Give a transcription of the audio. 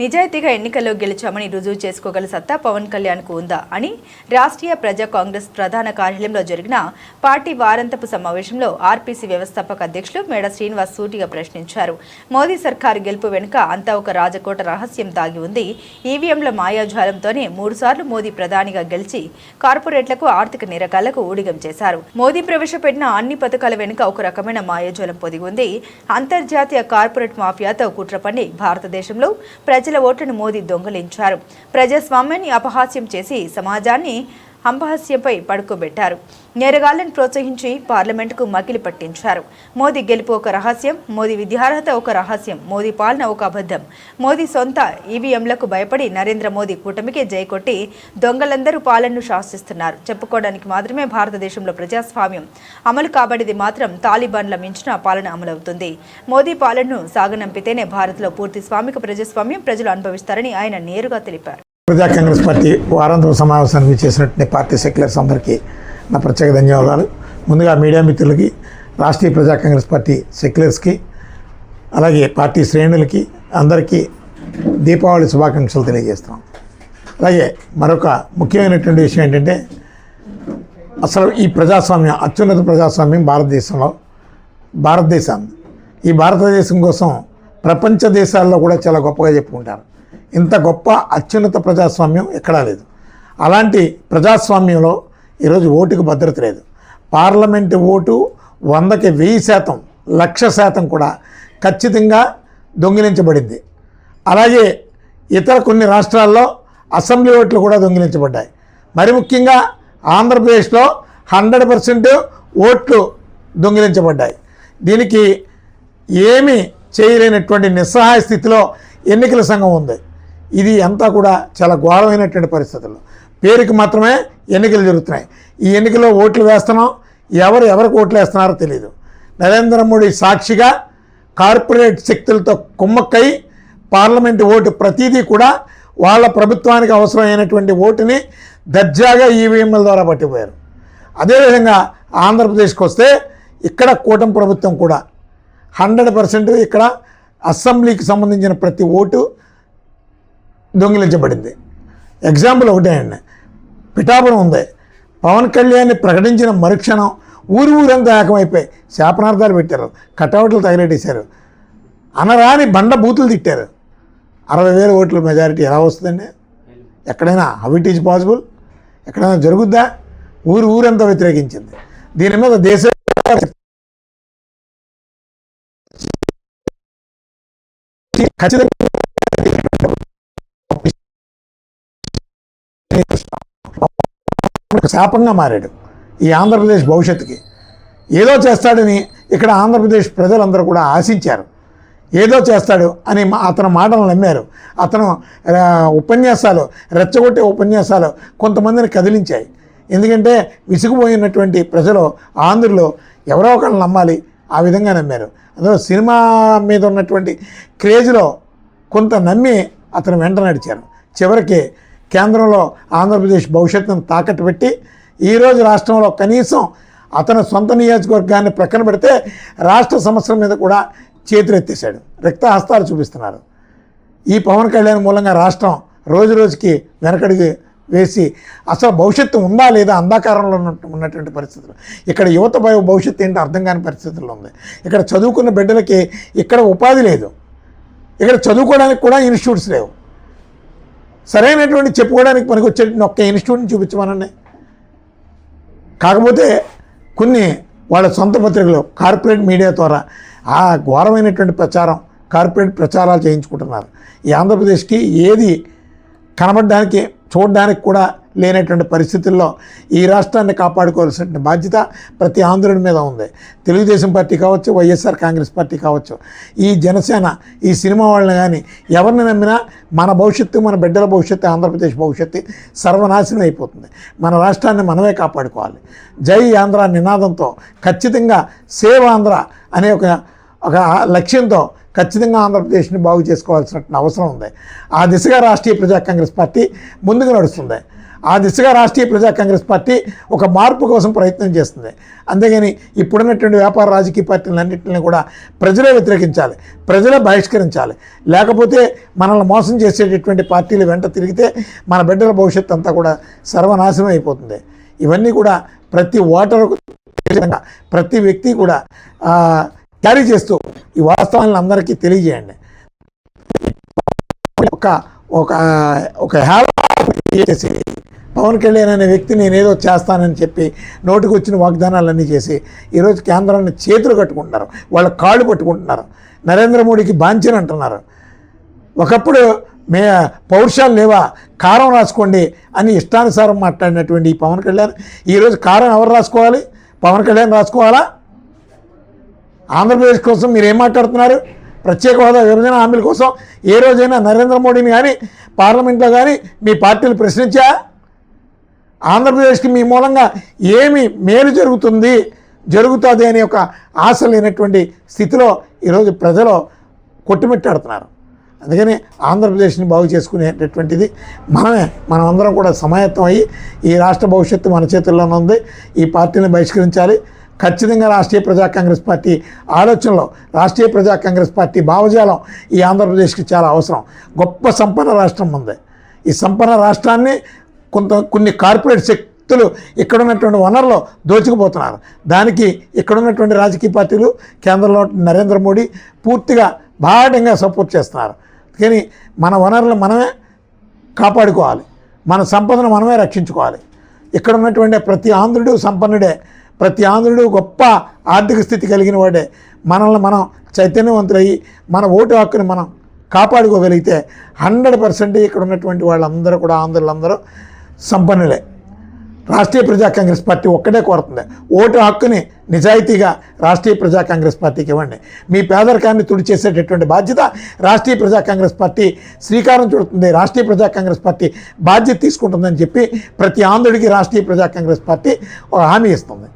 నిజాయితీగా ఎన్నికల్లో గెలిచామని రుజువు చేసుకోగల సత్తా పవన్ కళ్యాణ్కు ఉందా అని రాష్ట్రీయ ప్రజా కాంగ్రెస్ ప్రధాన కార్యాలయంలో జరిగిన పార్టీ వారంతపు సమావేశంలో ఆర్పీసీ వ్యవస్థాపక అధ్యక్షులు మేడ శ్రీనివాస్ సూటిగా ప్రశ్నించారు. మోదీ సర్కారు గెలుపు వెనుక అంతా ఒక రాజకోట రహస్యం దాగి ఉంది. ఈవీఎంల మాయాజాలంతోనే మూడుసార్లు మోదీ ప్రధానిగా గెలిచి కార్పొరేట్లకు ఆర్థిక నిరకాలకు ఊడిగం చేశారు. మోదీ ప్రవేశపెట్టిన అన్ని పథకాల వెనుక ఒక రకమైన మాయాజాలం పొదిగి ఉంది. అంతర్జాతీయ కార్పొరేట్ మాఫియాతో కుట్ర పని భారతదేశంలో ప్రజల ఓట్లను మోదీ దొంగలించారు. ప్రజాస్వామ్యాన్ని అపహాస్యం చేసి సమాజాన్ని అపహాస్యంపై పడుకోబెట్టారు. నేరగాళ్ళను ప్రోత్సహించి పార్లమెంటుకు మకిలి పట్టించారు. మోదీ గెలుపు ఒక రహస్యం మోదీ విద్యార్హత ఒక రహస్యం మోదీ పాలన ఒక అబద్ధం. మోదీ సొంత ఈవీఎంలకు భయపడి నరేంద్ర మోదీ కూటమికి జయకొట్టి దొంగలందరూ పాలనను శాసిస్తున్నారు. చెప్పుకోవడానికి మాత్రమే భారతదేశంలో ప్రజాస్వామ్యం. అమలు కాబడిది మాత్రం తాలిబాన్ల మించిన పాలన అమలవుతుంది. మోదీ పాలనను సాగనంపితేనే భారత్లో పూర్తి స్వామిక ప్రజాస్వామ్యం ప్రజలు అనుభవిస్తారని ఆయన నేరుగా తెలిపారు. ప్రజా కాంగ్రెస్ పార్టీ వారాంతరం సమావేశానికి చేసినటువంటి పార్టీ సెక్యులర్స్ అందరికీ నా ప్రత్యేక ధన్యవాదాలు. ముందుగా మీడియా మిత్రులకి రాష్ట్రీయ ప్రజా కాంగ్రెస్ పార్టీ సెక్యులర్స్కి అలాగే పార్టీ శ్రేణులకి అందరికీ దీపావళి శుభాకాంక్షలు తెలియజేస్తాం అలాగే మరొక ముఖ్యమైనటువంటి విషయం ఏంటంటే అసలు ఈ ప్రజాస్వామ్యం అత్యున్నత ప్రజాస్వామ్యం భారతదేశంలో భారతదేశం. ఈ భారతదేశం కోసం ప్రపంచ దేశాల్లో కూడా చాలా గొప్పగా చెప్పుకుంటారు. ఇంత గొప్ప అత్యున్నత ప్రజాస్వామ్యం ఎక్కడా లేదు. అలాంటి ప్రజాస్వామ్యంలో ఈరోజు ఓటుకు భద్రత లేదు. పార్లమెంటు ఓటు వందకి వెయ్యి శాతం లక్ష శాతం కూడా ఖచ్చితంగా దొంగిలించబడింది. అలాగే ఇతర కొన్ని రాష్ట్రాల్లో అసెంబ్లీ ఓట్లు కూడా దొంగిలించబడ్డాయి. మరి ముఖ్యంగా ఆంధ్రప్రదేశ్లో హండ్రెడ్ పర్సెంట్ ఓట్లు దొంగిలించబడ్డాయి. దీనికి ఏమి చేయలేనటువంటి నిస్సహాయ స్థితిలో ఎన్నికల సంఘం ఉంది. ఇది అంతా కూడా చాలా ఘోరమైనటువంటి పరిస్థితులు. పేరుకి మాత్రమే ఎన్నికలు జరుగుతున్నాయి. ఈ ఎన్నికల్లో ఓట్లు వేస్తున్నాం. ఎవరు ఎవరికి ఓట్లు వేస్తున్నారో తెలియదు నరేంద్ర మోడీ సాక్షిగా కార్పొరేట్ శక్తులతో కుమ్మక్కై పార్లమెంటు ఓటు ప్రతిదీ కూడా వాళ్ళ ప్రభుత్వానికి అవసరమైనటువంటి ఓటుని దర్జాగా ఈవీఎంల ద్వారా పట్టిపోయారు. అదేవిధంగా ఆంధ్రప్రదేశ్కి వస్తే ఇక్కడ కూటమి ప్రభుత్వం కూడా హండ్రెడ్ పర్సెంట్ ఇక్కడ అసెంబ్లీకి సంబంధించిన ప్రతి ఓటు దొంగిలించబడింది. ఎగ్జాంపుల్ ఒకటే అండి. పిఠాపురం ఉంది. పవన్ కళ్యాణ్ని ప్రకటించిన మరుక్షణం ఊరు ఊరంతా ఏకమైపోయి శాపనార్థాలు పెట్టారు. కటౌట్లు తగిలేటేశారు. అనరాని బండ బూతులు తిట్టారు. అరవై వేల ఓట్ల మెజారిటీ ఎలా వస్తుందండి? ఎక్కడైనా హౌ ఇట్ ఈజ్ పాసిబుల్? ఎక్కడైనా జరుగుద్దా? ఊరు ఊరంతా వ్యతిరేకించింది. దీని మీద దేశ ఖచ్చితంగా ఒక శాపంగా మారాడు ఈ ఆంధ్రప్రదేశ్ భవిష్యత్తుకి. ఏదో చేస్తాడని ఇక్కడ ఆంధ్రప్రదేశ్ ప్రజలందరూ కూడా ఆశించారు. ఏదో చేస్తాడు అని మా- అతని మాటలు నమ్మారు. అతను ఉపన్యాసాలు రెచ్చగొట్టే ఉపన్యాసాలు కొంతమందిని కదిలించాయి. ఎందుకంటే విసిగిపోయినటువంటి ప్రజలు ఆంధ్రులు ఎవరో ఒకళ్ళు నమ్మాలి ఆ విధంగా నమ్మారు. అదో సినిమా మీద ఉన్నటువంటి క్రేజ్లో కొంత నమ్మి అతను వెంట నడిచారు. చివరికి కేంద్రంలో ఆంధ్రప్రదేశ్ భవిష్యత్తును తాకట్టు పెట్టి ఈరోజు రాష్ట్రంలో కనీసం అతను సొంత నియోజకవర్గాన్ని ప్రక్కన పెడితే రాష్ట్ర సమస్యల మీద కూడా చేతులెత్తేశాడు. రక్త హస్తాలు చూపిస్తున్నారు. ఈ పవన్ కళ్యాణ్ మూలంగా రాష్ట్రం రోజు రోజుకి వెనకడికి వేసి అసలు భవిష్యత్తు ఉందా లేదా అంధకారంలో ఉన్నట్టు ఉన్నటువంటి పరిస్థితులు. ఇక్కడ యువత భవిష్యత్తు ఏంటో అర్థం కాని పరిస్థితుల్లో ఉంది. ఇక్కడ చదువుకున్న బిడ్డలకి ఇక్కడ ఉపాధి లేదు. ఇక్కడ చదువుకోవడానికి కూడా ఇన్స్టిట్యూట్స్ లేవు. సరైనటువంటి చెప్పుకోవడానికి పనికి వచ్చేటువంటి ఒక్క ఇన్స్టిట్యూట్ని చూపించమనండి. కాకపోతే కొన్ని వాళ్ళ సొంత పత్రికలు కార్పొరేట్ మీడియా ద్వారా ఆ ఘోరమైనటువంటి ప్రచారం కార్పొరేట్ ప్రచారాలు చేయించుకుంటున్నారు. ఈ ఆంధ్రప్రదేశ్కి ఏది కనబడడానికి చూడడానికి కూడా లేనటువంటి పరిస్థితుల్లో ఈ రాష్ట్రాన్ని కాపాడుకోవాల్సిన బాధ్యత ప్రతి ఆంధ్రుడి మీద ఉంది. తెలుగుదేశం పార్టీ కావచ్చు వైఎస్ఆర్ కాంగ్రెస్ పార్టీ కావచ్చు. ఈ జనసేన ఈ సినిమా వాళ్ళని కానీ ఎవరిని నమ్మినా మన భవిష్యత్తు మన బిడ్డల భవిష్యత్తు ఆంధ్రప్రదేశ్ భవిష్యత్తు సర్వనాశనం అయిపోతుంది. మన రాష్ట్రాన్ని మనమే కాపాడుకోవాలి. జై ఆంధ్ర నినాదంతో ఖచ్చితంగా సేవ్ ఆంధ్ర అనే ఒక ఒక లక్ష్యంతో ఖచ్చితంగా ఆంధ్రప్రదేశ్ని బాగు చేసుకోవాల్సిన అవసరం ఉంది. ఆ దిశగా రాష్ట్రీయ ప్రజా కాంగ్రెస్ పార్టీ ముందుకు నడుస్తుంది. ఆ దిశగా రాష్ట్రీయ ప్రజా కాంగ్రెస్ పార్టీ ఒక మార్పు కోసం ప్రయత్నం చేస్తుంది. అంతేగాని ఇప్పుడున్నటువంటి వ్యాపార రాజకీయ పార్టీలన్నింటినీ కూడా ప్రజలే వ్యతిరేకించాలి ప్రజలే బహిష్కరించాలి. లేకపోతే మనల్ని మోసం చేసేటటువంటి పార్టీలు వెంట తిరిగితే మన బిడ్డల భవిష్యత్తు అంతా కూడా సర్వనాశనం అయిపోతుంది. ఇవన్నీ కూడా ప్రతి ఓటరుకు విధంగా ప్రతి వ్యక్తి కూడా క్యారీ చేస్తూ ఈ వాస్తవాలను అందరికీ తెలియజేయండి. ఒక ఒక ఒక హేళ చేసి పవన్ కళ్యాణ్ అనే వ్యక్తి నేనేదో చేస్తానని చెప్పి నోటికి వచ్చిన వాగ్దానాలన్నీ చేసి ఈరోజు కేంద్రాన్ని చేతులు కట్టుకుంటున్నారు వాళ్ళ కాళ్ళు పట్టుకుంటున్నారు. నరేంద్ర మోడీకి బాంఛన్ అంటున్నారు. ఒకప్పుడు మే పౌరుషాలు లేవా? కారం రాసుకోండి అని ఇష్టానుసారం మాట్లాడినటువంటి ఈ పవన్ కళ్యాణ్ ఈరోజు కారం ఎవరు రాసుకోవాలి? పవన్ కళ్యాణ్ రాసుకోవాలా? ఆంధ్రప్రదేశ్ కోసం మీరు ఏం మాట్లాడుతున్నారు? ప్రత్యేక హోదా విభజన హామీల కోసం ఏ రోజైనా నరేంద్ర మోడీని కానీ పార్లమెంట్లో కానీ మీ పార్టీలు ప్రశ్నించా? ఆంధ్రప్రదేశ్కి మీ మూలంగా ఏమి మేలు జరుగుతుంది జరుగుతుంది అనే ఒక ఆశ లేనటువంటి స్థితిలో ఈరోజు ప్రజలు కొట్టుమిట్టాడుతున్నారు. అందుకని ఆంధ్రప్రదేశ్ని బాగు చేసుకునేటటువంటిది మనమే మనం అందరం కూడా సమాయత్తం అయ్యి ఈ రాష్ట్ర భవిష్యత్తు మన చేతుల్లోనే ఉంది. ఈ పార్టీని బహిష్కరించాలి. ఖచ్చితంగా రాష్ట్రీయ ప్రజా కాంగ్రెస్ పార్టీ ఆలోచనలో రాష్ట్రీయ ప్రజా కాంగ్రెస్ పార్టీ భావజాలం ఈ ఆంధ్రప్రదేశ్కి చాలా అవసరం. గొప్ప సంపన్న రాష్ట్రం ఉంది. ఈ సంపన్న రాష్ట్రాన్ని కొంత కొన్ని కార్పొరేట్ శక్తులు ఇక్కడ ఉన్నటువంటి వనరులు దోచుకుపోతున్నారు. దానికి ఇక్కడ ఉన్నటువంటి రాజకీయ పార్టీలు కేంద్రంలో నరేంద్ర మోడీ పూర్తిగా బాటంగా సపోర్ట్ చేస్తున్నారు. కానీ మన వనరులు మనమే కాపాడుకోవాలి. మన సంపదను మనమే రక్షించుకోవాలి. ఇక్కడ ఉన్నటువంటి ప్రతి ఆంధ్రుడు సంపన్నుడే. ప్రతి ఆంధ్రుడు గొప్ప ఆర్థిక స్థితి కలిగిన వాడే. మనల్ని మనం చైతన్యవంతులయ్యి మన ఓటు హక్కుని మనం కాపాడుకోగలిగితే హండ్రెడ్ పర్సెంట్ ఇక్కడ ఉన్నటువంటి వాళ్ళందరూ కూడా ఆంధ్రులందరూ సంపన్నులే. రాష్ట్రీయ ప్రజా కాంగ్రెస్ పార్టీ ఒక్కటే కోరుతుంది. ఓటు హక్కుని నిజాయితీగా రాష్ట్రీయ ప్రజా కాంగ్రెస్ పార్టీకి ఇవ్వండి. మీ పేదరికాన్ని తుడిచేసేటటువంటి బాధ్యత రాష్ట్రీయ ప్రజా కాంగ్రెస్ పార్టీ శ్రీకారం చుడుతుంది. రాష్ట్రీయ ప్రజా కాంగ్రెస్ పార్టీ బాధ్యత తీసుకుంటుందని చెప్పి ప్రతి ఆంధ్రుడికి రాష్ట్రీయ ప్రజా కాంగ్రెస్ పార్టీ ఒక హామీ ఇస్తుంది.